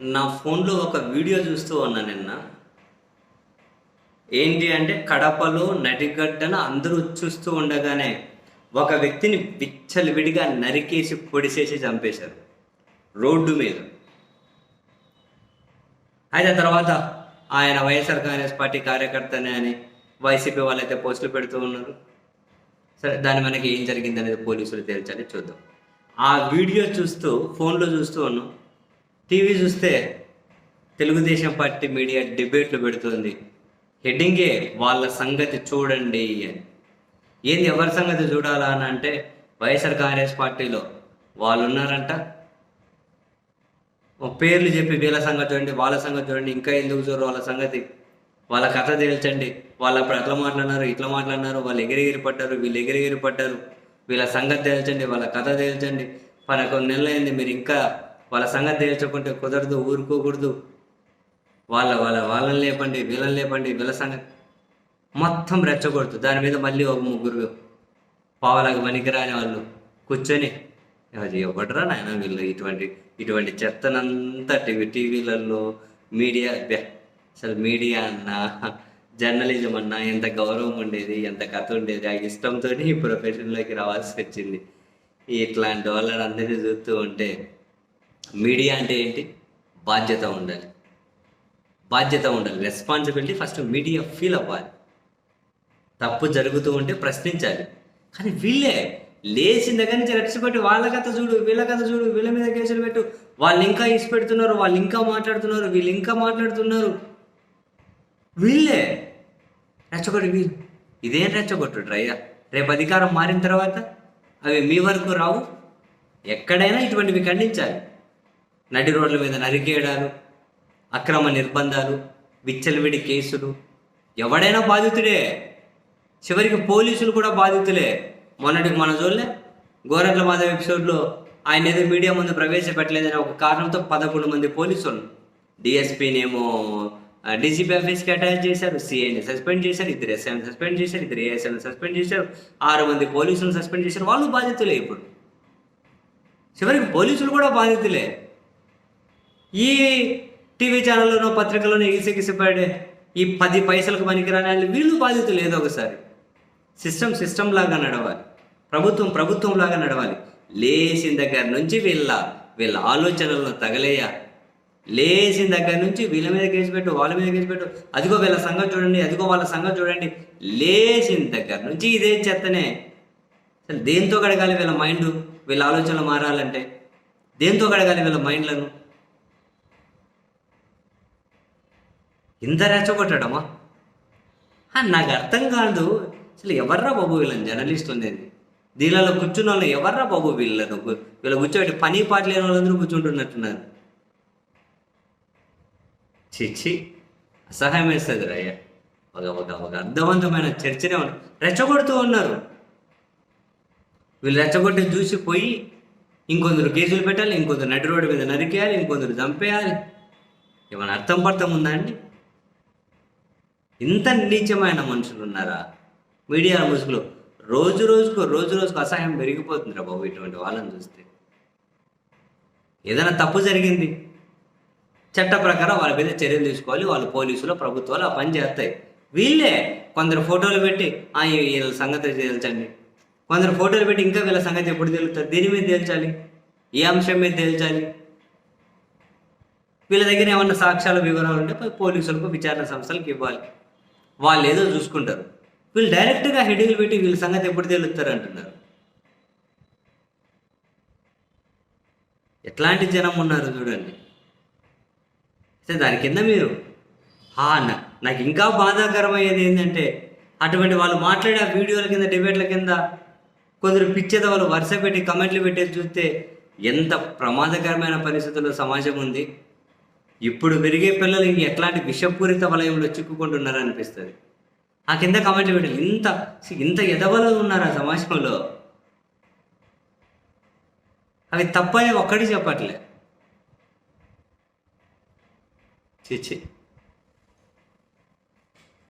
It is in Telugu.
నా ఫోన్లో ఒక వీడియో చూస్తూ ఉన్నా నిన్న. ఏంటి అంటే కడపలో నడిగడ్డన అందరూ చూస్తూ ఉండగానే ఒక వ్యక్తిని విచ్చలవిడిగా నరికేసి పొడిసేసి చంపేశారు. రోడ్డు మీద. అయితే తర్వాత ఆయన వైఎస్ఆర్ కాంగ్రెస్ పార్టీ కార్యకర్తనే అని వైసీపీ వాళ్ళైతే పోస్టులు పెడుతూ ఉన్నారు. సరే దాని మనకి ఏం జరిగింది అనేది పోలీసులు తేల్చాలి చూద్దాం. ఆ వీడియో చూస్తూ ఫోన్లో చూస్తూ ఉన్నాం. టీవీ చూస్తే తెలుగుదేశం పార్టీ మీడియా డిబేట్లు పెడుతుంది. హెడ్డింగే వాళ్ళ సంగతి చూడండి అని. ఏంది ఎవరి సంగతి చూడాలా అని అంటే వైఎస్ఆర్ కాంగ్రెస్ పార్టీలో వాళ్ళు ఉన్నారంట ఓ పేర్లు చెప్పి వీళ్ళ సంగతి చూడండి వాళ్ళ సంగతి చూడండి ఇంకా ఎందుకు చూడరు వాళ్ళ సంగతి? వాళ్ళ కథ తేల్చండి. వాళ్ళు అప్పుడు అట్లా మాట్లాడినారు ఇట్లా మాట్లాడినారు వాళ్ళు ఎగిరిగిరి పడ్డారు వీళ్ళు ఎగిరిగిరి పడ్డారు. వీళ్ళ సంగతి తేల్చండి వాళ్ళ కథ తేల్చండి. మన కొన్ని నెలలు అయింది మీరు ఇంకా వాళ్ళ సంగతి తేల్చకుంటే కుదరదు ఊరుకోకూడదు. వాళ్ళ వాళ్ళ వాళ్ళని లేపండి వీళ్ళని లేపండి వీళ్ళ సంగతి మొత్తం రెచ్చగొడుతూ దాని మీద మళ్ళీ ఒక ముగ్గురు పావలకు పనికిరాని వాళ్ళు కూర్చొని అది ఎవడరా నాయన వీళ్ళు ఇటువంటి ఇటువంటి చెత్తనంతా టీవీ టీవీలలో మీడియా అసలు మీడియా అన్నా జర్నలిజం అన్నా ఎంత గౌరవం ఉండేది ఎంత కథ ఉండేది ఆ ఇష్టంతో ఈ ప్రొఫెషన్లోకి రావాల్సి వచ్చింది. ఇట్లాంటి వాళ్ళని అందరినీ చూస్తూ ఉంటే మీడియా అంటే ఏంటి? బాధ్యత ఉండాలి. బాధ్యత ఉండాలి. రెస్పాన్సిబిలిటీ ఫస్ట్ మీడియా ఫీల్ అవ్వాలి. తప్పు జరుగుతూ ఉంటే ప్రశ్నించాలి. కానీ వీళ్ళే లేచిన దగ్గర నుంచి రెచ్చగొట్టి వాళ్ళ కథ చూడు వీళ్ళ కథ చూడు వీళ్ళ మీద కేసులు పెట్టు. వాళ్ళు ఇంకా ఇసి పెడుతున్నారు వాళ్ళు ఇంకా మాట్లాడుతున్నారు వీళ్ళు ఇంకా మాట్లాడుతున్నారు. వీళ్ళే రెచ్చగొట్టి వీళ్ళు. ఇదేం రెచ్చగొట్టుడ్రు అయ్యా రేపు అధికారం మారిన తర్వాత అవి మీ వరకు రావు. ఎక్కడైనా ఇటువంటివి ఖండించాలి. నడి రోడ్ల మీద నరికేయడాలు అక్రమ నిర్బంధాలు విచ్చలవిడి కేసులు. ఎవడైనా బాధితుడే. చివరికి పోలీసులు కూడా బాధితులే. మొన్నటికి మన చూడలే గోరంట్ల మాధవ్ ఎపిసోడ్లో ఆయన ఏదో మీడియా ముందు ప్రవేశపెట్టలేదని ఒక కారణంతో పదకొండు మంది పోలీసులు డిఎస్పీనేమో డీజీపీ ఆఫీస్కి అటాచ్ చేశారు సిఐని సస్పెండ్ చేశారు ఇద్దరు ఎస్ఐని సస్పెండ్ చేశారు ఇద్దరు ఏఎస్ఐని సస్పెండ్ చేశారు ఆరు మంది పోలీసులను సస్పెండ్ చేశారు. వాళ్ళు బాధితులే ఇప్పుడు. చివరికి పోలీసులు కూడా బాధితులే. ఈ టీవీ ఛానల్లోనో పత్రికలోనో ఎగిసిగిసిపడే ఈ పది పైసలకు పనికిరాని వాళ్ళు వీళ్ళు బాధితులు ఏదో ఒకసారి. సిస్టమ్ సిస్టమ్ లాగా నడవాలి. ప్రభుత్వం ప్రభుత్వం లాగా నడవాలి. లేచిన దగ్గర నుంచి వీళ్ళ వీళ్ళ ఆలోచనలను తగలేయ. లేచిన దగ్గర నుంచి వీళ్ళ మీద కేసు పెట్టు వాళ్ళ మీద కేసు పెట్టు. అదిగో వీళ్ళ సంగతి చూడండి అదిగో వాళ్ళ సంగతి చూడండి. లేచిన దగ్గర నుంచి ఇదే చెత్తనే. అసలు దేంతో కడగాలి వీళ్ళ మైండ్? వీళ్ళ ఆలోచనలు మారాలంటే దేంతో కడగాలి వీళ్ళ మైండ్లను? ఇంత రెచ్చగొట్టాడమ్మా నాకు అర్థం కాదు. అసలు ఎవర్రా బాబు వీళ్ళని జర్నలిస్ట్ ఉంది దీనిలో కూర్చున్న వాళ్ళు ఎవర్రా బాబు వీళ్ళను? వీళ్ళ కూర్చోబెట్టి పని పాట లేని వాళ్ళందరూ కూర్చుంటున్నట్టున్నారు. చిచ్చి అసహాయం వేస్తుంది రయ్య. ఒక ఒక ఒక అర్థవంతమైన చర్చనే ఉన్నారు రెచ్చగొడుతూ ఉన్నారు. వీళ్ళు రెచ్చగొట్టి చూసి పోయి ఇంకొందరు కేసులు పెట్టాలి ఇంకొందరు నడి రోడ్డు మీద నరికేయాలి ఇంకొందరు చంపేయాలి. ఏమైనా అర్థం పర్థం ఉందా అండి? ఇంత నీచమైన మనుషులు ఉన్నారా? మీడియా ముసుగులో రోజు రోజుకు రోజు రోజుకు అసహాయం పెరిగిపోతుందిరా బాబు ఇటువంటి వాళ్ళని చూస్తే. ఏదైనా తప్పు జరిగింది? చట్ట ప్రకారం వాళ్ళ మీద చర్యలు తీసుకోవాలి వాళ్ళు పోలీసులు ప్రభుత్వాలు ఆ పని చేస్తాయి. వీళ్ళే కొందరు ఫోటోలు పెట్టి "ఆ, వీళ్ళ సంగతి తేల్చండి. కొందరు ఫోటోలు పెట్టి ఇంకా వీళ్ళ సంగతి ఎప్పుడు తేలుతుంది దీని మీద తేల్చాలి? ఏ అంశం మీద తేల్చాలి? వీళ్ళ దగ్గర ఏమన్నా సాక్ష్యాల వివరాలు ఉంటే పోయి పోలీసులకు విచారణ సంస్థలకు ఇవ్వాలి. వాళ్ళు ఏదో చూసుకుంటారు. వీళ్ళు డైరెక్ట్గా హెడింగ్లు పెట్టి వీళ్ళ సంగతి ఎప్పుడు తేలుస్తారు అంటున్నారు. ఎట్లాంటి జనం ఉన్నారు చూడండి. సరే దాని కింద మీరు అన్న నాకు ఇంకా బాధాకరమయ్యేది ఏంటంటే అటువంటి వాళ్ళు మాట్లాడే ఆ వీడియోల కింద డిబేట్ల కింద కొందరు పిచ్చేద వాళ్ళు వరుస పెట్టి కమెంట్లు పెట్టేది చూస్తే ఎంత ప్రమాదకరమైన పరిస్థితుల్లో సమాజం ఉంది. ఇప్పుడు పెరిగే పిల్లలు ఎట్లాంటి విషపూరిత వలయంలో చిక్కుకుంటున్నారు అనిపిస్తుంది. ఆ కింద కామెంట్ పెట్టాలి ఇంత ఇంత ఎదవలు ఉన్నారు ఆ సమాజంలో. అవి తప్పని ఒక్కటి చెప్పట్లే. చిచ్చి